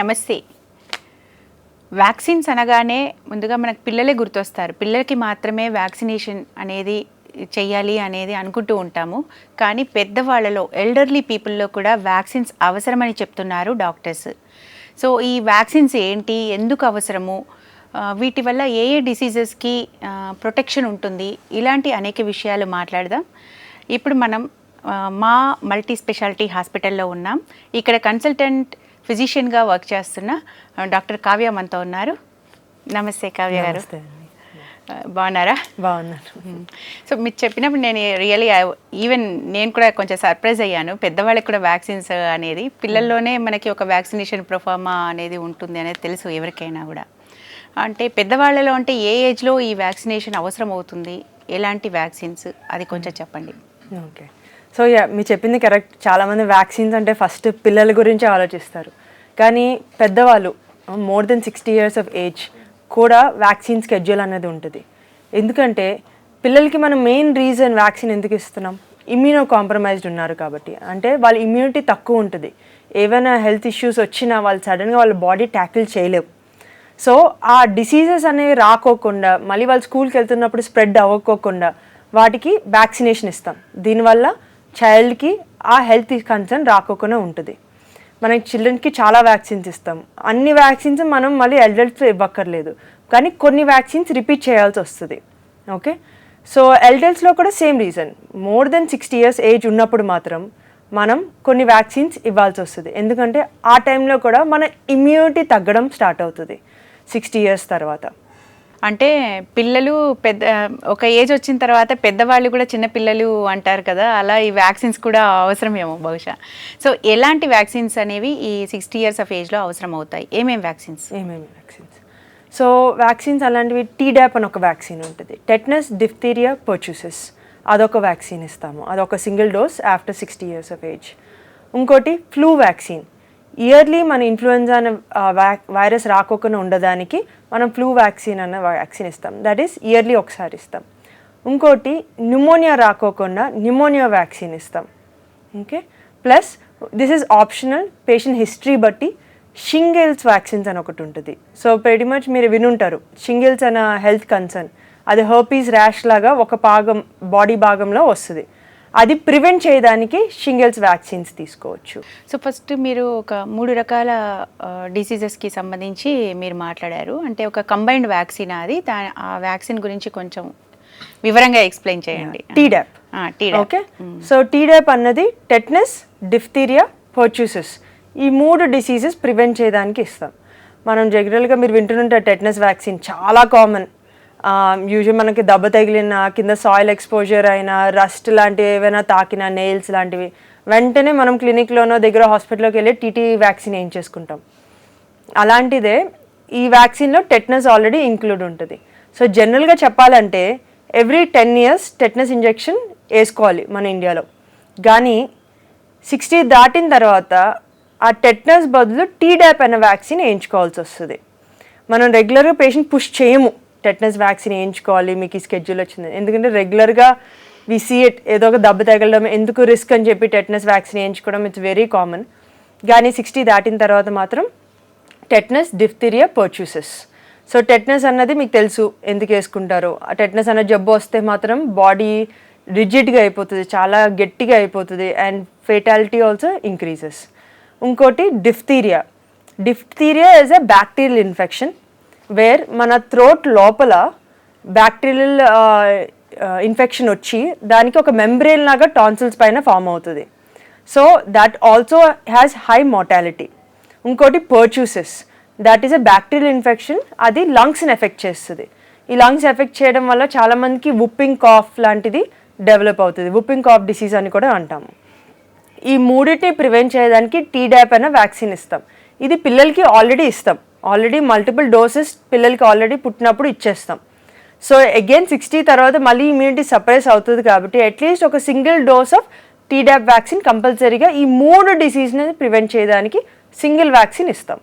నమస్తే. వ్యాక్సిన్స్ అనగానే ముందుగా మనకు పిల్లలే గుర్తొస్తారు. పిల్లలకి మాత్రమే వ్యాక్సినేషన్ అనేది చెయ్యాలి అనేది అనుకుంటూ ఉంటాము. కానీ పెద్దవాళ్ళలో ఎల్డర్లీ పీపుల్లో కూడా వ్యాక్సిన్స్ అవసరమని చెప్తున్నారు డాక్టర్స్. సో ఈ వ్యాక్సిన్స్ ఏంటి? ఎందుకు అవసరము? వీటి వల్ల ఏ ఏ డిసీజెస్కి ప్రొటెక్షన్ ఉంటుంది? ఇలాంటి అనేక విషయాలు మాట్లాడదాం. ఇప్పుడు మనం మా మల్టీ స్పెషాలిటీ హాస్పిటల్లో ఉన్నాం. ఇక్కడ కన్సల్టెంట్ ఫిజిషియన్గా వర్క్ చేస్తున్న డాక్టర్ కావ్య మనతో ఉన్నారు. నమస్తే కావ్య గారు. బాగున్నారా? బాగున్నాను. సో మీరు చెప్పినప్పుడు నేను రియలీ ఈవెన్ నేను కూడా కొంచెం సర్ప్రైజ్ అయ్యాను. పెద్దవాళ్ళకి కూడా వ్యాక్సిన్స్ అనేది పిల్లల్లోనే మనకి ఒక వ్యాక్సినేషన్ ప్రొఫార్మా అనేది ఉంటుంది అనేది తెలుసు ఎవరికైనా కూడా. అంటే పెద్దవాళ్ళలో అంటే ఏ ఏజ్లో ఈ వ్యాక్సినేషన్ అవసరం అవుతుంది ఎలాంటి వ్యాక్సిన్స్? అది కొంచెం చెప్పండి. ఓకే. సో మీరు చెప్పింది కరెక్ట్ చాలామంది వ్యాక్సిన్స్ అంటే ఫస్ట్ పిల్లల గురించి ఆలోచిస్తారు. కానీ పెద్దవాళ్ళు more than sixty years of age కూడా వ్యాక్సిన్ స్కెడ్యూల్ అనేది ఉంటుంది. ఎందుకంటే పిల్లలకి మనం మెయిన్ రీజన్ వ్యాక్సిన్ ఎందుకు ఇస్తున్నాం? ఇమ్యూనో కాంప్రమైజ్డ్ ఉన్నారు కాబట్టి. అంటే వాళ్ళ ఇమ్యూనిటీ తక్కువ ఉంటుంది. ఏవైనా హెల్త్ ఇష్యూస్ వచ్చినా వాళ్ళు సడన్గా వాళ్ళ బాడీ ట్యాకిల్ చేయలేవు. సో ఆ డిసీజెస్ అనేవి రాకోకుండా మళ్ళీ వాళ్ళు స్కూల్కి వెళ్తున్నప్పుడు స్ప్రెడ్ అవ్వకోకుండా వాటికి వ్యాక్సినేషన్ ఇస్తాం. దీనివల్ల చైల్డ్కి ఆ హెల్త్ కన్సర్న్ రాకోకుండా ఉంటుంది. మనకి చిల్డ్రన్కి చాలా వ్యాక్సిన్స్ ఇస్తాం. అన్ని వ్యాక్సిన్స్ మనం మళ్ళీ ఎల్డర్స్ ఇవ్వక్కర్లేదు. కానీ కొన్ని వ్యాక్సిన్స్ రిపీట్ చేయాల్సి వస్తుంది. ఓకే సో ఎల్డర్స్లో కూడా same reason more than sixty years age ఉన్నప్పుడు మాత్రం మనం కొన్ని వ్యాక్సిన్స్ ఇవ్వాల్సి వస్తుంది. ఎందుకంటే ఆ టైంలో కూడా మన ఇమ్యూనిటీ తగ్గడం స్టార్ట్ అవుతుంది. సిక్స్టీ ఇయర్స్ తర్వాత. అంటే పిల్లలు పెద్ద ఒక ఏజ్ వచ్చిన తర్వాత పెద్దవాళ్ళు కూడా చిన్న పిల్లలు అంటారు కదా అలా ఈ వ్యాక్సిన్స్ కూడా అవసరమేమో బహుశా. సో ఎలాంటి వ్యాక్సిన్స్ అనేవి ఈ సిక్స్టీ ఇయర్స్ ఆఫ్ ఏజ్లో అవసరం అవుతాయి? ఏమేమి వ్యాక్సిన్స్? ఏమేమి వ్యాక్సిన్స్? సో వ్యాక్సిన్స్ అలాంటివి టీడాప్ అని ఒక వ్యాక్సిన్ ఉంటుంది. Tetanus diphtheria pertussis. అదొక వ్యాక్సిన్ ఇస్తాము. అదొక single dose after sixty years of age. ఇంకోటి ఫ్లూ వ్యాక్సిన్. ఇయర్లీ మన ఇన్ఫ్లుయెంజా అనే వైరస్ రాకోకుండా ఉండడానికి మనం ఫ్లూ వ్యాక్సిన్ అన్న వ్యాక్సిన్ ఇస్తాం. దట్ ఈస్ ఇయర్లీ ఒకసారి ఇస్తాం. ఇంకోటి న్యూమోనియా రాకోకుండా న్యూమోనియా వ్యాక్సిన్ ఇస్తాం. Okay plus this is optional patient history బట్టి షింగిల్స్ వ్యాక్సిన్స్ అని ఒకటి ఉంటుంది. సో వెరీ మచ్ మీరు వినుంటారు. షింగిల్స్ అన్న హెల్త్ కన్సర్న్ అది హర్పీస్ ర్యాష్ లాగా ఒక భాగం బాడీ భాగంలో వస్తుంది. అది ప్రివెంట్ చేయడానికి షింగిల్స్ వ్యాక్సిన్స్ తీసుకోవచ్చు. సో ఫస్ట్ మీరు ఒక మూడు రకాల డిసీజెస్కి సంబంధించి మీరు మాట్లాడారు. అంటే ఒక కంబైన్డ్ వ్యాక్సిన్ అది. దా ఆ వ్యాక్సిన్ గురించి కొంచెం వివరంగా ఎక్స్ప్లెయిన్ చేయండి. టీడాప్ ఓకే సో టీడాప్ అన్నది టెట్నస్ డిఫ్తీరియా పర్చూసెస్ ఈ మూడు డిసీజెస్ ప్రివెంట్ చేయడానికి ఇస్తాం. మనం జనరల్గా మీరు వింటుంటారు టెట్నస్ వ్యాక్సిన్ చాలా కామన్ యూజువల్ మనకి దెబ్బ తగిలిన కింద సాయిల్ ఎక్స్పోజర్ అయినా రస్ట్ లాంటివి ఏవైనా తాకిన నెయిల్స్ లాంటివి వెంటనే మనం క్లినిక్లోనో దగ్గర హాస్పిటల్లోకి వెళ్ళి టీటీ వ్యాక్సిన్ వేయించేసుకుంటాం. అలాంటిదే ఈ వ్యాక్సిన్లో టెట్నస్ ఆల్రెడీ ఇంక్లూడ్ ఉంటుంది. సో జనరల్గా చెప్పాలంటే every ten years tetanus injection వేసుకోవాలి మన ఇండియాలో. కానీ సిక్స్టీ దాటిన తర్వాత ఆ టెట్నస్ బదులు టీడాప్ అనే వ్యాక్సిన్ వేయించుకోవాల్సి వస్తుంది. మనం రెగ్యులర్గా పేషెంట్ పుష్ చేయము. టెట్నస్ వ్యాక్సిన్ వేయించుకోవాలి మీకు ఈ స్కెడ్యూల్ వచ్చింది. ఎందుకంటే రెగ్యులర్గా వి సీ ఇట్ ఏదో ఒక దెబ్బ తగలడం ఎందుకు రిస్క్ అని చెప్పి టెట్నస్ వ్యాక్సిన్ వేయించుకోవడం ఇట్స్ వెరీ కామన్ కానీ సిక్స్టీ దాటిన తర్వాత మాత్రం tetanus diphtheria pertussis so tetanus అన్నది మీకు తెలుసు ఎందుకు వేసుకుంటారో. ఆ టెట్నస్ అన్న జబ్బు వస్తే మాత్రం బాడీ రిజిడ్గా అయిపోతుంది చాలా గట్టిగా అయిపోతుంది అండ్ ఫేటాలిటీ ఆల్సో ఇంక్రీజెస్ ఇంకోటి diphtheria diphtheria is a bacterial infection where మన థ్రోట్ లోపల బ్యాక్టీరియల్ ఇన్ఫెక్షన్ వచ్చి దానికి ఒక మెంబ్రెయిన్ లాగా టాన్సిల్స్ పైన ఫామ్ అవుతుంది. So that also has high mortality ఇంకోటి pertussis that is a bacterial infection అది లంగ్స్ని ఎఫెక్ట్ చేస్తుంది. ఈ లంగ్స్ ఎఫెక్ట్ చేయడం వల్ల చాలామందికి వుప్పింగ్ కాఫ్ లాంటిది డెవలప్ అవుతుంది. వుప్పింగ్ కాఫ్ డిసీజ్ అని కూడా అంటాము. ఈ మూడింటిని ప్రివెంట్ చేయడానికి టీడాప్ అయిన వ్యాక్సిన్ ఇస్తాం. ఇది పిల్లలకి ఆల్రెడీ ఇస్తాం. ఆల్రెడీ మల్టిపుల్ డోసెస్ పిల్లలకి ఆల్రెడీ పుట్టినప్పుడు ఇచ్చేస్తాం. సో అగైన్ సిక్స్టీ తర్వాత మళ్ళీ ఇమ్యూనిటీ సప్రెస్ అవుతుంది కాబట్టి అట్లీస్ట్ ఒక single dose of Tdap vaccine కంపల్సరీగా ఈ మూడు డిసీజ్ని ప్రివెంట్ చేయడానికి సింగిల్ వ్యాక్సిన్ ఇస్తాం.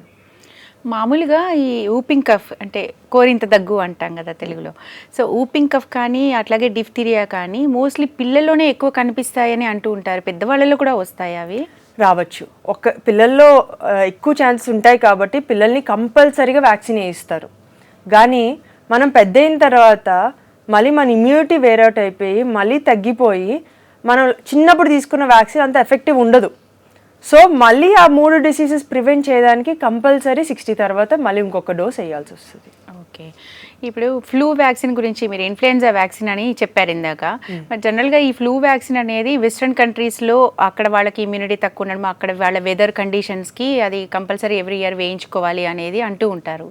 మామూలుగా ఈ ఊపింగ్ కఫ్ అంటే కోరింత దగ్గు అంటాం కదా తెలుగులో. సో ఊపింగ్ కఫ్ కానీ అట్లాగే డిఫ్థీరియా కానీ మోస్ట్లీ పిల్లల్లోనే ఎక్కువ కనిపిస్తాయని అంటూ ఉంటారు. పెద్దవాళ్ళలో కూడా వస్తాయి అవి? రావచ్చు. ఒక పిల్లల్లో ఎక్కువ ఛాన్సెస్ ఉంటాయి కాబట్టి పిల్లల్ని కంపల్సరీగా వ్యాక్సిన్ వేయిస్తారు. కానీ మనం పెద్ద అయిన తర్వాత మళ్ళీ మన ఇమ్యూనిటీ వేరౌట్ అయిపోయి మళ్ళీ తగ్గిపోయి మనం చిన్నప్పుడు తీసుకున్న వ్యాక్సిన్ అంత ఎఫెక్టివ్ ఉండదు. సో మళ్ళీ ఆ మూడు డిసీజెస్ ప్రివెంట్ చేయడానికి కంపల్సరీ సిక్స్టీ తర్వాత మళ్ళీ ఇంకొక డోస్ వేయాల్సి వస్తుంది. ఓకే. ఇప్పుడు ఫ్లూ వ్యాక్సిన్ గురించి మీరు ఇన్ఫ్లుయెన్జా వ్యాక్సిన్ అని చెప్పారు ఇందాక. మరి జనరల్గా ఈ ఫ్లూ వ్యాక్సిన్ అనేది వెస్ట్రన్ కంట్రీస్లో అక్కడ వాళ్ళకి ఇమ్యూనిటీ తక్కువ ఉండడం అక్కడ వాళ్ళ వెదర్ కండిషన్స్కి అది కంపల్సరీ ఎవ్రీ ఇయర్ వేయించుకోవాలి అనేది అంటూ ఉంటారు.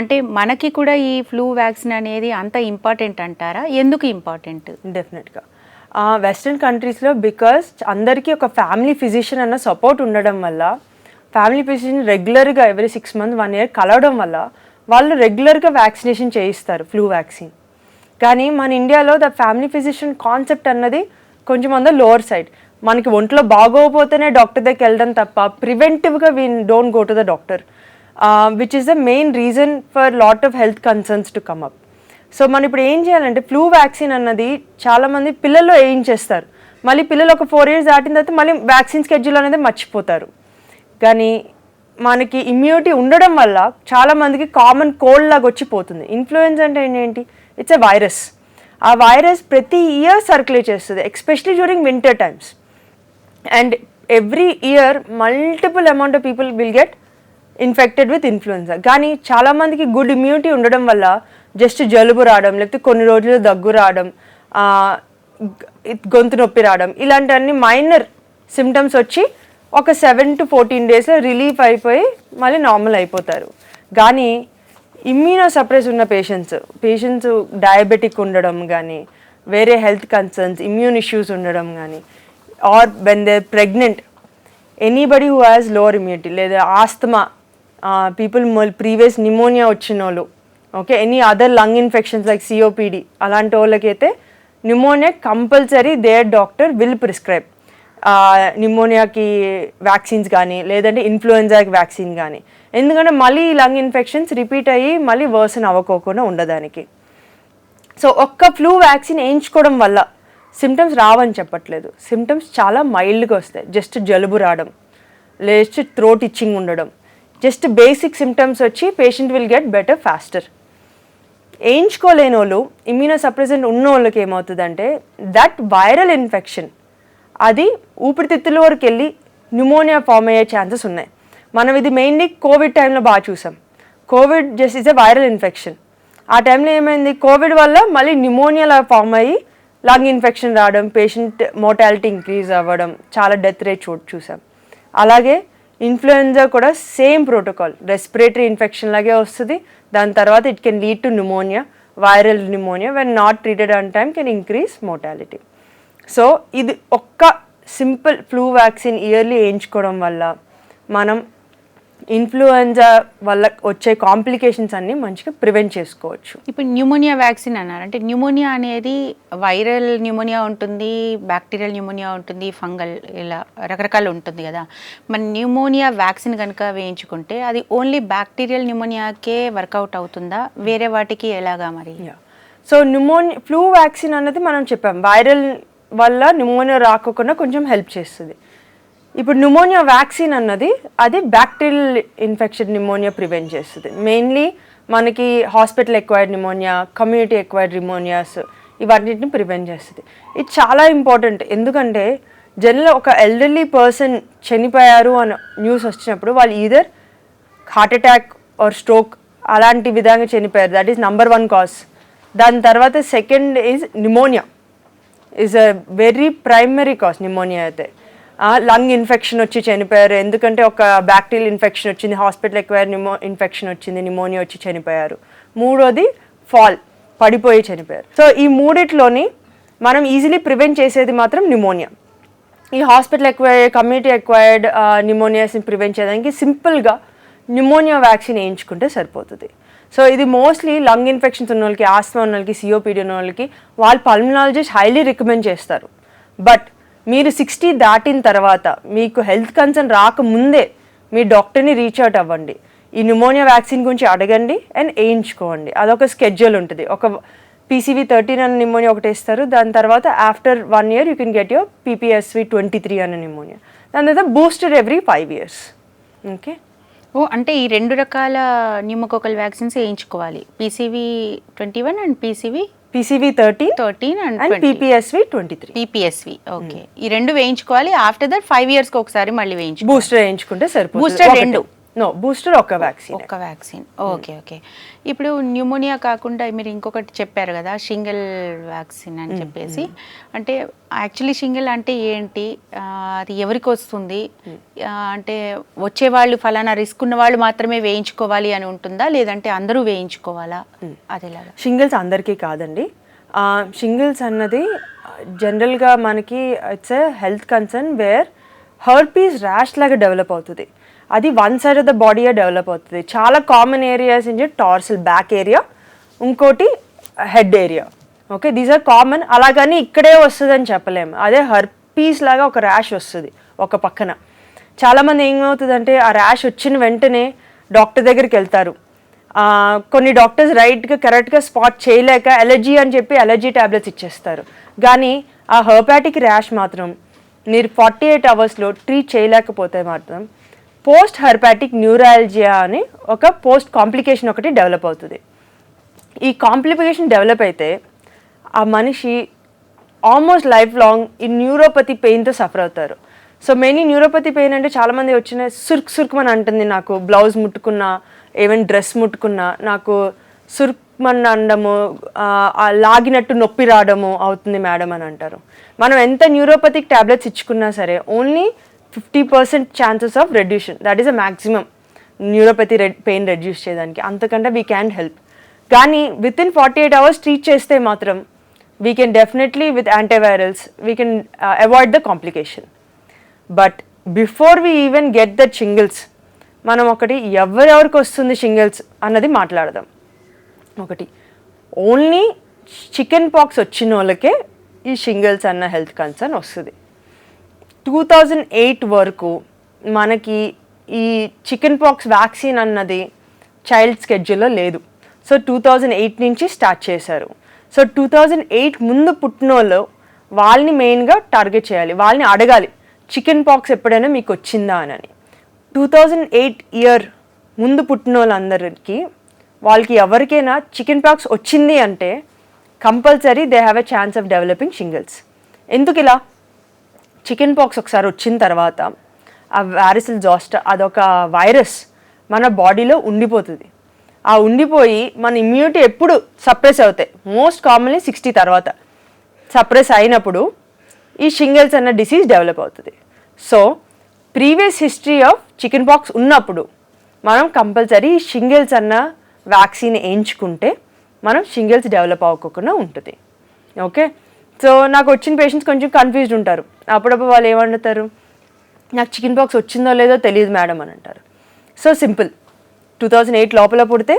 అంటే మనకి కూడా ఈ ఫ్లూ వ్యాక్సిన్ అనేది అంత ఇంపార్టెంట్ అంటారా? ఎందుకు ఇంపార్టెంట్? డెఫినెట్గా. వెస్ట్రన్ కంట్రీస్లో బికాస్ అందరికీ ఒక ఫ్యామిలీ ఫిజిషియన్ అన్న సపోర్ట్ ఉండడం వల్ల ఫ్యామిలీ ఫిజిషియన్ రెగ్యులర్గా every six month one year కలవడం వల్ల వాళ్ళు రెగ్యులర్గా వ్యాక్సినేషన్ చేయిస్తారు ఫ్లూ వ్యాక్సిన్ కానీ మన ఇండియాలో ద ఫ్యామిలీ ఫిజిషియన్ కాన్సెప్ట్ అన్నది కొంచెం అంద లోవర్ సైడ్ మనకి ఒంట్లో బాగోకపోతేనే డాక్టర్ దగ్గరికి వెళ్ళడం తప్ప ప్రివెంటివ్గా we don't go to the doctor which is the main reason for lot of health concerns to come up so మనం ఇప్పుడు ఏం చేయాలంటే ఫ్లూ వ్యాక్సిన్ అన్నది చాలామంది పిల్లల్లో వేయించేస్తారు. మళ్ళీ పిల్లలు ఒక ఫోర్ ఇయర్స్ దాటిన తర్వాత మళ్ళీ వ్యాక్సిన్ స్కెడ్యూల్ అనేది మర్చిపోతారు. కానీ మనకి ఇమ్యూనిటీ ఉండడం వల్ల చాలామందికి కామన్ కోల్డ్ లాగా వచ్చి పోతుంది ఇన్ఫ్లుయెన్స్ అంటే ఏంటి? ఇట్స్ ఎ వైరస్ ఆ వైరస్ ప్రతి ఇయర్ సర్క్యులేట్ చేస్తుంది especially during winter times and every year multiple amount of people will get infected with influenza కానీ చాలామందికి గుడ్ ఇమ్యూనిటీ ఉండడం వల్ల జస్ట్ జలుబు రావడం లేకపోతే కొన్ని రోజులు దగ్గు రావడం గొంతు నొప్పి రావడం ఇలాంటివన్నీ మైనర్ సిమ్టమ్స్ వచ్చి ఒక సెవెన్ టు ఫోర్టీన్ డేస్లో రిలీఫ్ అయిపోయి మళ్ళీ నార్మల్ అయిపోతారు. కానీ ఇమ్యూనో సప్రెస్ ఉన్న పేషెంట్స్ పేషెంట్స్ డయాబెటిక్ ఉండడం కానీ వేరే హెల్త్ కన్సర్న్స్ ఇమ్యూన్ ఇష్యూస్ ఉండడం కానీ or when they pregnant anybody who has lower immunity లేదా ఆస్తమా పీపుల్ ప్రీవియస్ నిమోనియా వచ్చిన వాళ్ళు okay any other lung infections like COPD అలాంటి వాళ్ళకైతే pneumonia compulsory their doctor will prescribe నిమోనియాకి vaccines కానీ లేదంటే ఇన్ఫ్లుయెంజాకి vaccine కానీ ఎందుకంటే మళ్ళీ ఈ లంగ్ ఇన్ఫెక్షన్స్ రిపీట్ అయ్యి మళ్ళీ వర్సన్ అవ్వకోకుండా ఉండడానికి సో ఒక్క ఫ్లూ వ్యాక్సిన్ వేయించుకోవడం వల్ల సిమ్టమ్స్ రావని చెప్పట్లేదు. సిమ్టమ్స్ చాలా మైల్డ్గా వస్తాయి. జస్ట్ జలుబు రావడం లేస్ట్ థ్రోట్ ఇచ్చింగ్ ఉండడం. జస్ట్ బేసిక్ సిమ్టమ్స్ వచ్చి patient will get better faster వేయించుకోలేని వాళ్ళు ఇమ్యూనో సప్రెసెంట్ ఉన్న వాళ్ళకి ఏమవుతుందంటే దట్ వైరల్ ఇన్ఫెక్షన్ అది ఊపిరితిత్తుల వరకు వెళ్ళి న్యూమోనియా ఫామ్ అయ్యే ఛాన్సెస్ ఉన్నాయి. మనం ఇది మెయిన్లీ కోవిడ్ టైంలో బాగా చూసాం. COVID just is a viral infection ఆ టైంలో ఏమైంది? కోవిడ్ వల్ల మళ్ళీ న్యూమోనియాలా ఫామ్ అయ్యి లంగ్ ఇన్ఫెక్షన్ రావడం పేషెంట్ మోటాలిటీ ఇంక్రీజ్ అవ్వడం చాలా డెత్ రేట్ చూ చూసాం. అలాగే ఇన్ఫ్లుయెంజా కూడా సేమ్ ప్రోటోకాల్ రెస్పిరేటరీ ఇన్ఫెక్షన్ లాగే వస్తుంది. దాని తర్వాత it can lead to pneumonia viral pneumonia when not treated on time can increase mortality so ఇది ఒక్క సింపుల్ ఫ్లూ వ్యాక్సిన్ ఇయర్లీ వేయించుకోవడం వల్ల మనం ఇన్ఫ్లుయెంజా వల్ల వచ్చే కాంప్లికేషన్స్ అన్నీ మంచిగా ప్రివెంట్ చేసుకోవచ్చు. ఇప్పుడు న్యూమోనియా వ్యాక్సిన్ అన్నారు. అంటే న్యూమోనియా అనేది వైరల్ న్యూమోనియా ఉంటుంది బ్యాక్టీరియల్ న్యూమోనియా ఉంటుంది ఫంగల్ ఇలా రకరకాలు ఉంటుంది కదా. మరి న్యూమోనియా వ్యాక్సిన్ కనుక వేయించుకుంటే అది ఓన్లీ బ్యాక్టీరియల్ న్యూమోనియాకే వర్కౌట్ అవుతుందా? వేరే వాటికి ఎలాగా మరి? సో న్యూమోనియా ఫ్లూ వ్యాక్సిన్ అన్నది మనం చెప్పాం. వైరల్ వల్ల న్యూమోనియా రాకుండా కొంచెం హెల్ప్ చేస్తుంది. ఇప్పుడు న్యూమోనియా వ్యాక్సిన్ అన్నది అది బ్యాక్టీరియల్ ఇన్ఫెక్షన్ న్యూమోనియా ప్రివెంట్ చేస్తుంది. మెయిన్లీ మనకి hospital acquired pneumonia community acquired pneumonias ఇవన్నిటిని ప్రివెంట్ చేస్తుంది. ఇది చాలా ఇంపార్టెంట్ ఎందుకంటే జనరల్ ఒక ఎల్డర్లీ పర్సన్ చనిపోయారు అని న్యూస్ వచ్చినప్పుడు వాళ్ళు either heart attack or stroke అలాంటి విధంగా చనిపోయారు. That is number one cause దాని తర్వాత second is pneumonia is a very primary cause pneumonia అయితే. లంగ్ ఇన్ఫెక్షన్ వచ్చి చనిపోయారు. ఎందుకంటే ఒక బ్యాక్టీరియల్ ఇన్ఫెక్షన్ వచ్చింది హాస్పిటల్ ఎక్వైర్ నిమో ఇన్ఫెక్షన్ వచ్చింది నిమోనియా వచ్చి చనిపోయారు. మూడోది ఫాల్ పడిపోయి చనిపోయారు. సో ఈ మూడిట్లోని మనం ఈజీలీ ప్రివెంట్ చేసేది మాత్రం నిమోనియా ఈ హాస్పిటల్ ఎక్వైర్ కమ్యూనిటీ ఎక్వైర్డ్ నిమోనియాస్ని ప్రివెంట్ చేయడానికి సింపుల్గా న్యూమోనియా వ్యాక్సిన్ వేయించుకుంటే సరిపోతుంది. సో ఇది మోస్ట్లీ లంగ్ ఇన్ఫెక్షన్స్ ఉన్న వాళ్ళకి ఆస్మా ఉన్న వాళ్ళకి సిఓపిడి ఉన్న వాళ్ళకి వాళ్ళు పల్మనాలజిస్ట్ హైలీ రికమెండ్ చేస్తారు. బట్ మీరు సిక్స్టీ దాటిన తర్వాత మీకు హెల్త్ కన్సర్న్ రాకముందే మీ డాక్టర్ని రీచ్ అవుట్ అవ్వండి. ఈ న్యూమోనియా వ్యాక్సిన్ గురించి అడగండి అండ్ వేయించుకోండి. అదొక స్కెడ్యూల్ ఉంటుంది. ఒక పీసీవీ థర్టీన్ అనే నిమోనియా ఒకటి ఇస్తారు దాని తర్వాత after one year you can get your PPSV twenty three అనే నిమోనియా దాని తర్వాత booster every five years okay ఓ అంటే ఈ రెండు రకాల న్యూమోకోకల్ వ్యాక్సిన్స్ వేయించుకోవాలి. PCV twenty one and PCV PCV thirteen thirteen and PPSV twenty three PPSV okay ఈ రెండు వేయించుకోవాలి. ఆఫ్టర్ దట్ ఫైవ్ ఇయర్స్కి ఒకసారి మళ్ళీ వేయించుకోవాలి. బూస్టర్ వేయించుకుంటే సరిపోతుంది. ఒకటే. రెండు. నో బూస్టర్ ఒక వ్యాక్సిన్ ఒక్క వ్యాక్సిన్ ఓకే ఓకే. ఇప్పుడు న్యూమోనియా కాకుండా మీరు ఇంకొకటి చెప్పారు కదా షింగిల్ వ్యాక్సిన్ అని చెప్పేసి. అంటే యాక్చువల్లీ షింగిల్ అంటే ఏంటి? అది ఎవరికి వస్తుంది? ఆ, అంటే వచ్చేవాళ్ళు ఫలానా రిస్క్ ఉన్న వాళ్ళు మాత్రమే వేయించుకోవాలి అని ఉంటుందా? లేదంటే అందరూ వేయించుకోవాలా? అదేలాగా షింగిల్స్ అందరికీ కాదండి. షింగిల్స్ అన్నది జనరల్గా మనకి it's a health concern where herpes rash లాగా డెవలప్ అవుతుంది. అది వన్ సైడ్ ఆఫ్ ద బాడీయే డెవలప్ అవుతుంది. చాలా కామన్ ఏరియాస్ ఇంజే టార్సల్ బ్యాక్ ఏరియా ఇంకోటి head area okay these are common అలాగని ఇక్కడే వస్తుందని చెప్పలేము అదే హర్పీస్ లాగా ఒక ర్యాష్ వస్తుంది ఒక పక్కన. చాలామంది ఏమవుతుందంటే ఆ ర్యాష్ వచ్చిన వెంటనే డాక్టర్ దగ్గరికి వెళ్తారు. కొన్ని డాక్టర్స్ రైట్గా కరెక్ట్గా స్పాట్ చేయలేక ఎలర్జీ అని చెప్పి ఎలర్జీ ట్యాబ్లెట్స్ ఇచ్చేస్తారు. కానీ ఆ హర్పాటిక్ ర్యాష్ మాత్రం మీరు ఫార్టీ ఎయిట్ అవర్స్లో ట్రీట్ చేయలేకపోతే మాత్రం పోస్ట్ హర్పాటిక్ న్యూరాలజియా అని ఒక పోస్ట్ కాంప్లికేషన్ ఒకటి డెవలప్ అవుతుంది. ఈ కాంప్లికేషన్ డెవలప్ అయితే ఆ మనిషి ఆల్మోస్ట్ లైఫ్ లాంగ్ ఈ న్యూరోపతి పెయిన్తో సఫర్ అవుతారు. సో మెయిన్ న్యూరోపతి పెయిన్ అంటే చాలామంది వచ్చిన సుర్క్ సుర్క్మని అంటుంది నాకు బ్లౌజ్ ముట్టుకున్నా ఏమైనా డ్రెస్ ముట్టుకున్నా నాకు సుర్క్మన్ అనడము లాగినట్టు నొప్పి రావడము అవుతుంది మేడం అని అంటారు. మనం ఎంత న్యూరోపతిక్ టాబ్లెట్స్ ఇచ్చుకున్నా సరే only fifty percent chances of reduction that is a maximum neuropathy red pain reduce చేయడానికి. అంతకంటే వీ క్యాన్ హెల్ప్ కానీ within forty eight hours treat చేస్తే మాత్రం we can definitely with antivirals we can avoid the complication but before we even get the shingles మనం ఒకటి ఎవరెవరికి వస్తుంది shingles అన్నది మాట్లాడదాం. ఒకటి ఓన్లీ చికెన్ పాక్స్ వచ్చిన వాళ్ళకే ఈ షింగిల్స్ అన్న హెల్త్ కన్సర్న్ వస్తుంది. టూ థౌజండ్ ఎయిట్ వరకు మనకి ఈ చికెన్ పాక్స్ వ్యాక్సిన్ అన్నది చైల్డ్ స్కెడ్యూల్లో లేదు. సో టూ థౌజండ్ ఎయిట్ నుంచి స్టార్ట్ చేశారు. సో టూ థౌజండ్ ఎయిట్ ముందు పుట్టిన వాళ్ళు వాళ్ళని మెయిన్గా టార్గెట్ చేయాలి వాళ్ళని అడగాలి చికెన్ పాక్స్ ఎప్పుడైనా మీకు వచ్చిందా? అని టూ థౌజండ్ ఎయిట్ ఇయర్ ముందు పుట్టిన వాళ్ళందరికీ వాళ్ళకి ఎవరికైనా చికెన్ పాక్స్ వచ్చింది అంటే compulsory they have a chance of developing shingles ఎందుకు ఇలా చికెన్ పాక్స్ ఒకసారి వచ్చిన తర్వాత ఆ వ్యారిసిల్ జాస్ట్ అదొక వైరస్ మన బాడీలో ఉండిపోతుంది. ఆ ఉండిపోయి మన ఇమ్యూనిటీ ఎప్పుడు సప్రెస్ అవుతాయి. మోస్ట్ కామన్లీ సిక్స్టీ తర్వాత సప్రెస్ అయినప్పుడు ఈ షింగిల్స్ అన్న డిసీజ్ డెవలప్ అవుతుంది. So previous history of chickenpox ఉన్నప్పుడు మనం కంపల్సరీ షింగిల్స్ అన్న వ్యాక్సిన్ వేయించుకుంటే మనం షింగిల్స్ డెవలప్ అవ్వకుండా ఉంటుంది. ఓకే? సో నాకు వచ్చిన పేషెంట్స్ కొంచెం కన్ఫ్యూజ్డ్ ఉంటారు. అప్పుడప్పుడు వాళ్ళు ఏమంటారు? నాకు చికెన్ పాక్స్ వచ్చిందో లేదో తెలియదు మేడం అని అంటారు. So simple two thousand eight లోపల పుడితే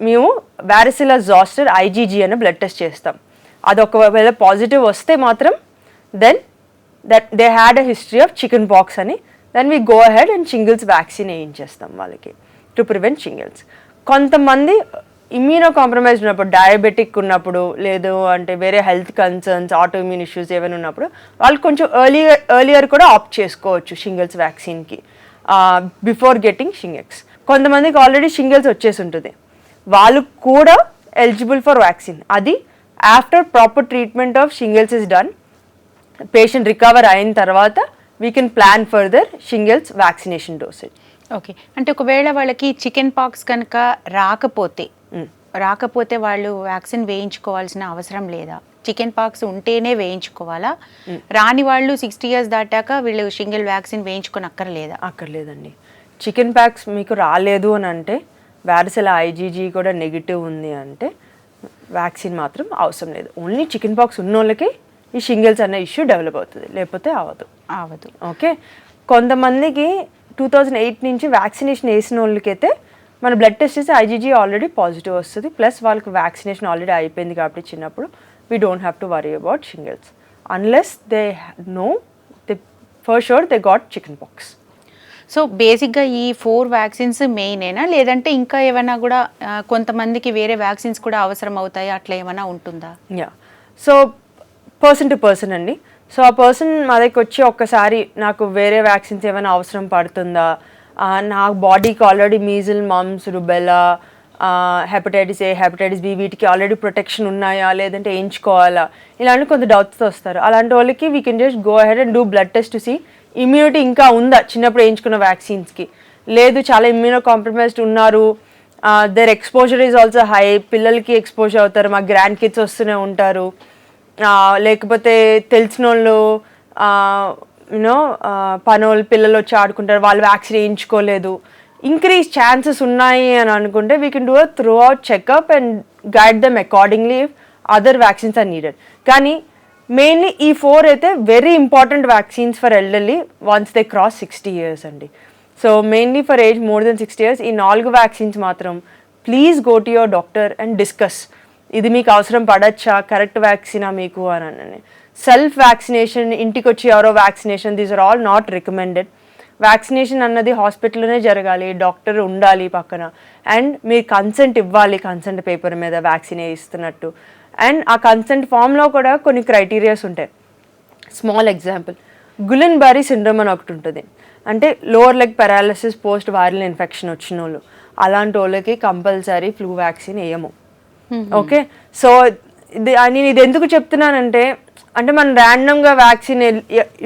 మేము వ్యారసిలా జాస్టర్ ఐజీజీ అనే బ్లడ్ టెస్ట్ చేస్తాం. అది ఒకవేళ పాజిటివ్ వస్తే మాత్రం then that they had a history of chickenpox అని then we go ahead and shingles vaccine వేయించేస్తాం వాళ్ళకి టు ప్రివెంట్ షింగిల్స్ కొంతమంది ఇమ్యూనో కాంప్రమైజ్ ఉన్నప్పుడు డయాబెటిక్ ఉన్నప్పుడు లేదు అంటే వేరే health concerns auto immune issues ఏమైనా ఉన్నప్పుడు వాళ్ళు కొంచెం ఎర్లియర్ ఎర్లియర్ కూడా ఆప్ట్ చేసుకోవచ్చు షింగిల్స్ వ్యాక్సిన్కి బిఫోర్ గెటింగ్ షింగెక్స్ కొంతమందికి ఆల్రెడీ షింగిల్స్ వచ్చేసి ఉంటుంది. వాళ్ళు కూడా ఎలిజిబుల్ ఫర్ వ్యాక్సిన్ అది after proper treatment of shingles is done patient recover అయిన తర్వాత we can plan further shingles vaccination dosage okay అంటే ఒకవేళ వాళ్ళకి చికెన్ పాక్స్ కనుక రాకపోతే రాకపోతే వాళ్ళు వ్యాక్సిన్ వేయించుకోవాల్సిన అవసరం లేదా? చికెన్ పాక్స్ ఉంటేనే వేయించుకోవాలా? రాని వాళ్ళు సిక్స్టీ ఇయర్స్ దాటాక వీళ్ళు షింగిల్ వ్యాక్సిన్ వేయించుకొని అక్కర్లేదా అక్కర్లేదండి. చికెన్ ప్యాక్స్ మీకు రాలేదు అని అంటే వ్యారసెల ఐజీజీ కూడా నెగిటివ్ ఉంది అంటే వ్యాక్సిన్ మాత్రం అవసరం లేదు. ఓన్లీ చికెన్ పాక్స్ ఉన్న వాళ్ళకి ఈ షింగిల్స్ అనే ఇష్యూ డెవలప్ అవుతుంది. లేకపోతే అవ్వదు అవదు. ఓకే? కొంతమందికి టూ థౌజండ్ ఎయిట్ నుంచి వ్యాక్సినేషన్ వేసిన వాళ్ళకైతే మన బ్లడ్ టెస్ట్ చేస్తే ఐజీజీ ఆల్రెడీ పాజిటివ్ వస్తుంది. ప్లస్ వాళ్ళకి వ్యాక్సినేషన్ ఆల్రెడీ అయిపోయింది కాబట్టి చిన్నప్పుడు we don't have to worry about shingles unless they know they for sure they got chickenpox so బేసిక్గా ఈ ఫోర్ వ్యాక్సిన్స్ మెయినేనా లేదంటే ఇంకా ఏమైనా కూడా కొంతమందికి వేరే వ్యాక్సిన్స్ కూడా అవసరం అవుతాయి? అట్లా ఏమైనా ఉంటుందా? Yeah so person to person అండి. సో ఆ పర్సన్ మా దగ్గరికి వచ్చి ఒక్కసారి నాకు వేరే వ్యాక్సిన్స్ ఏమైనా అవసరం పడుతుందా? నా బాడీకి already measles mumps rubella hepatitis A hepatitis B వీటికి ఆల్రెడీ ప్రొటెక్షన్ ఉన్నాయా? లేదంటే వేయించుకోవాలా ఇలాంటి కొంత డౌట్స్తో వస్తారు. అలాంటి వాళ్ళకి we can just go head and do blood test see immunity ఇంకా ఉందా చిన్నప్పుడు వేయించుకున్న వ్యాక్సిన్స్కి లేదు చాలా ఇమ్యూనో కాంప్రమైజ్డ్ ఉన్నారు their exposure is also high పిల్లలకి ఎక్స్పోజర్ అవుతారు. మా గ్రాండ్ కిడ్స్ వస్తూనే ఉంటారు. లేకపోతే తెలిసిన వాళ్ళు యూనో పనోళ్ళు పిల్లలు వచ్చి ఆడుకుంటారు వాళ్ళు వ్యాక్సిన్ వేయించుకోలేదు. ఇంక్రీజ్ ఛాన్సెస్ ఉన్నాయి అని అనుకుంటే we can do a throughout checkup and guide them accordingly if other vaccines are needed కానీ మెయిన్లీ ఈ ఫోర్ అయితే very important vaccines for elderly once they cross sixty years అండి. So mainly for age more than sixty years ఈ నాలుగు vaccines మాత్రం please go to your doctor and discuss ఇది మీకు అవసరం పడచ్చా? కరెక్ట్ వ్యాక్సినా మీకు అని అని సెల్ఫ్ వ్యాక్సినేషన్ ఇంటికి వచ్చి ఎవరో vaccination these are all not recommended vaccination అన్నది హాస్పిటల్లోనే జరగాలి డాక్టర్ ఉండాలి పక్కన. అండ్ మీరు కన్సెంట్ ఇవ్వాలి కన్సెంట్ పేపర్ మీద వ్యాక్సిన్ ఇస్తున్నట్టు అండ్ ఆ కన్సెంట్ ఫామ్లో కూడా కొన్ని క్రైటీరియాస్ ఉంటాయి. Small example Guillain Barre syndrome అని ఒకటి ఉంటుంది. అంటే lower leg paralysis post viral infection వచ్చిన వాళ్ళు అలాంటి వాళ్ళకి కంపల్సరీ ఫ్లూ వ్యాక్సిన్ వేయము. ఓకే సో ఇది నేను ఇది ఎందుకు చెప్తున్నానంటే అంటే మనం ర్యాండమ్గా వ్యాక్సిన్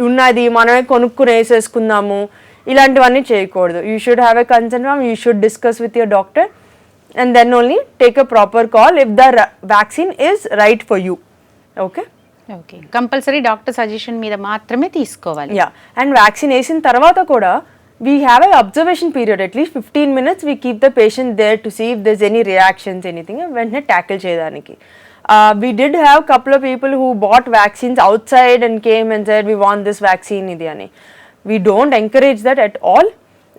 ఉన్నది మనమే కొనుక్కుని వేసేసుకుందాము ఇలాంటివన్నీ చేయకూడదు. You should have a concern from you should discuss with your doctor and then only take a proper call if the vaccine is right for you okay okay compulsory doctor suggestion మీద మాత్రమే తీసుకోవాలి. Yeah and vaccine వేసిన తర్వాత కూడా we have a observation period at least fifteen minutes we keep the patient there to see if there's any reactions anything వెంటనే tackle చేయడానికి. We did have couple of people who bought vaccines outside and came and said we want this vaccine ఇది అని we don't encourage that at all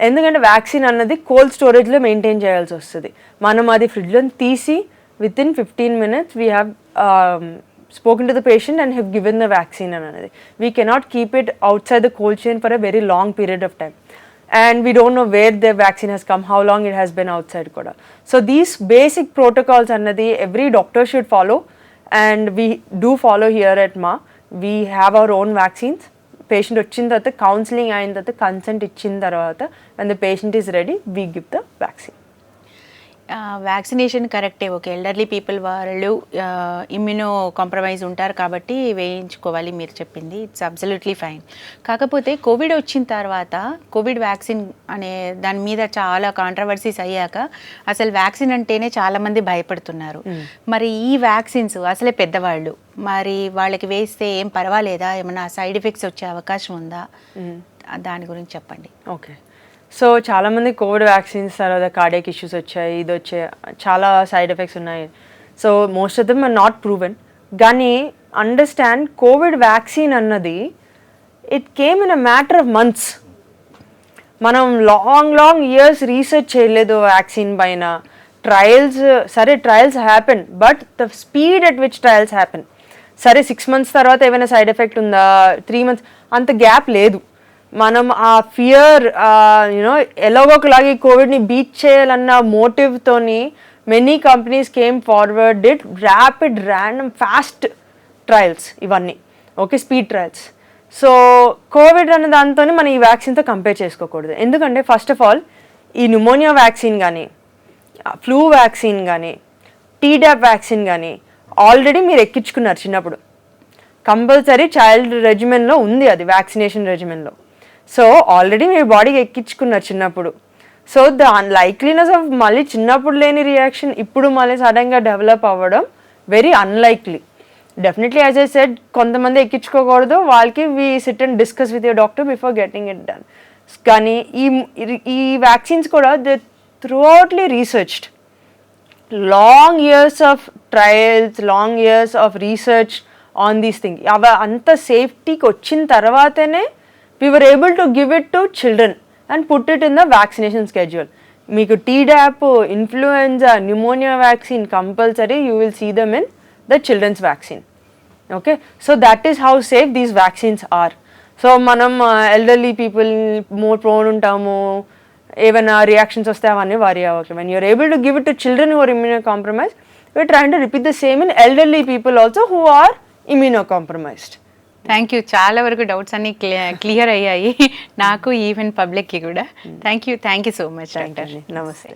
ఎందుకంటే vaccine అన్నది cold స్టోరేజ్లో maintain చేయాల్సి వస్తుంది మనం అది ఫ్రిడ్జ్లో తీసి within fifteen minutes we have spoken to the patient and have given the vaccine and another. We cannot keep it outside the cold chain for a very long period of time. And we don't know where the vaccine has come, how long it has been outside. Koda. So these basic protocols another every doctor should follow and we do follow here at Ma. We have our own vaccines. Patient వచ్చిన తర్వాత counselling అయిన తర్వాత consent ఇచ్చిన తర్వాత when the patient is ready, we give the vaccine. Vaccination కరెక్టే okay elderly people వాళ్ళు immunocompromise ఉంటారు కాబట్టి వేయించుకోవాలి మీరు చెప్పింది. ఇట్స్ అబ్సల్యూట్లీ ఫైన్ కాకపోతే కోవిడ్ వచ్చిన తర్వాత కోవిడ్ వ్యాక్సిన్ అనే దాని మీద చాలా కాంట్రవర్సీస్ అయ్యాక అసలు వ్యాక్సిన్ అంటేనే చాలామంది భయపడుతున్నారు. మరి ఈ వ్యాక్సిన్స్ అసలే పెద్దవాళ్ళు. మరి వాళ్ళకి వేస్తే ఏం పర్వాలేదా? ఏమైనా సైడ్ ఎఫెక్ట్స్ వచ్చే అవకాశం ఉందా? దాని గురించి చెప్పండి. ఓకే సో చాలామంది కోవిడ్ వ్యాక్సిన్స్ తర్వాత కార్డియక్ ఇష్యూస్ వచ్చాయి ఇది వచ్చాయి చాలా సైడ్ ఎఫెక్ట్స్ ఉన్నాయి. So most of them are not proven. కానీ అండర్స్టాండ్ కోవిడ్ వ్యాక్సిన్ అన్నది it came in a matter of months మనం లాంగ్ లాంగ్ ఇయర్స్ రీసెర్చ్ చేయలేదు వ్యాక్సిన్ పైన. ట్రయల్స్ సరే trials happen but the speed at which trials happen సరే six months తర్వాత ఏమైనా side effect ఉందా? త్రీ మంత్స్ అంత గ్యాప్ లేదు. మనం ఆ ఫియర్ యూనో ఎలాగో ఈ కోవిడ్ని బీట్ చేయాలన్న మోటివ్తోని many companies came forward did rapid random fast trials ఇవన్నీ. Okay speed trials so Covid అనే దాంతో మనం ఈ వ్యాక్సిన్తో కంపేర్ చేసుకోకూడదు. ఎందుకంటే ఫస్ట్ ఆఫ్ ఆల్ ఈ న్యూమోనియా వ్యాక్సిన్ కానీ ఫ్లూ వ్యాక్సిన్ కానీ టీడాప్ వ్యాక్సిన్ కానీ ఆల్రెడీ మీరు ఎక్కించుకున్నారు చిన్నప్పుడు. కంపల్సరీ చైల్డ్ రెజిమెన్లో ఉంది అది వ్యాక్సినేషన్ రెజిమెన్లో సో ఆల్రెడీ మీ బాడీకి ఎక్కించుకున్నారు చిన్నప్పుడు. సో ద లైక్లీనెస్ ఆఫ్ మళ్ళీ చిన్నప్పుడు లేని రియాక్షన్ ఇప్పుడు మళ్ళీ సడన్గా డెవలప్ అవ్వడం very unlikely definitely as I said కొంతమంది ఎక్కించుకోకూడదు. వాళ్ళకి we sit and discuss with your doctor before getting it done కానీ ఈ ఈ వ్యాక్సిన్స్ కూడా the thoroughly researched long years of trials long years of research on these thing అవి అంత సేఫ్టీకి వచ్చిన తర్వాతనే we were able to give it to children and put it in the vaccination schedule మీకు Tdap influenza pneumonia vaccine compulsory you will see them in the children's vaccine okay so that is how safe these vaccines are so మనం elderly people more prone ఉంటాము. ఏమైనా reactions వస్తే అవన్నీ worry అవ్వట్లేదు when you're able to give it to children who are immunocompromise we are train to repeat the same in elderly people also who are immunocompromised thank you చాలా వరకు doubts అన్ని clear అయ్యాయి. నాకు even పబ్లిక్కి కూడా. Thank you thank you so much doctor నమస్తే